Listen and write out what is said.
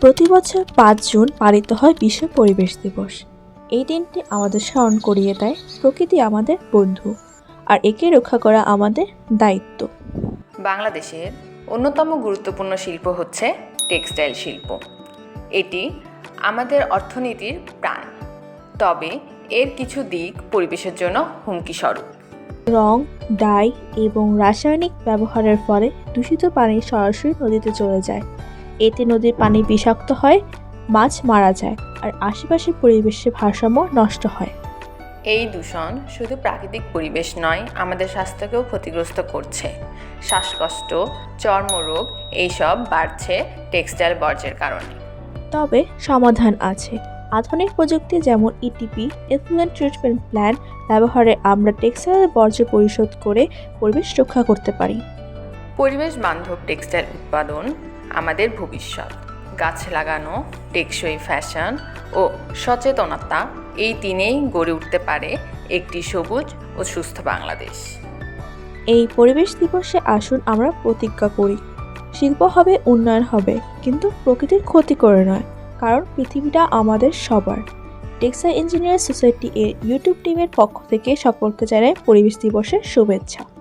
প্রতি বছর পাঁচ জুন পালিত হয় বিশ্ব পরিবেশ দিবস। এই দিনটি আমাদের স্মরণ করিয়ে দেয় প্রকৃতি আমাদের বন্ধু আর একে রক্ষা করা আমাদের দায়িত্ব। বাংলাদেশের অন্যতম গুরুত্বপূর্ণ শিল্প হচ্ছে টেক্সটাইল শিল্প। এটি আমাদের অর্থনীতির প্রাণ। তবে এর কিছু দিক পরিবেশের জন্য হুমকি স্বরূপ রং ডাই এবং রাসায়নিক ব্যবহারের ফলে দূষিত পানি সরাসরি নদীতে চলে যায়। এতে নদীর পানি বিষাক্ত হয় মাছ মারা যায় আর আশেপাশের পরিবেশের ভারসাম্য নষ্ট হয়। এই দূষণ শুধু প্রাকৃতিক পরিবেশ নয় আমাদের স্বাস্থ্যকেও ক্ষতিগ্রস্ত করছে। শ্বাসকষ্ট চর্মরোগ এইসব বাড়ছে টেক্সটাইল বর্জ্যের কারণে। তবে সমাধান আছে। আধুনিক প্রযুক্তি যেমন ইটিপি এফুয়েন্ট ট্রিটমেন্ট প্ল্যান ব্যবহারে আমরা টেক্সটাইল বর্জ্য পরিশোধ করে পরিবেশ রক্ষা করতে পারি। পরিবেশ বান্ধব টেক্সটাইল উৎপাদন আমাদের ভবিষ্যৎ। গাছ লাগানো, টেকসই ফ্যাশন ও সচেতনতা এই তিনেই গড়ে উঠতে পারে একটি সবুজ ও সুস্থ বাংলাদেশ। এই পরিবেশ দিবসে আসুন আমরা প্রতিজ্ঞা করি। শিল্প হবে, উন্নয়ন হবে, কিন্তু প্রকৃতির ক্ষতি করে নয়, কারণ পৃথিবীটা আমাদের সবার। টেক্সটাইল ইঞ্জিনিয়ার সোসাইটি এর ইউটিউব টিমের পক্ষ থেকে সকলকে জানাই পরিবেশ দিবসের শুভেচ্ছা।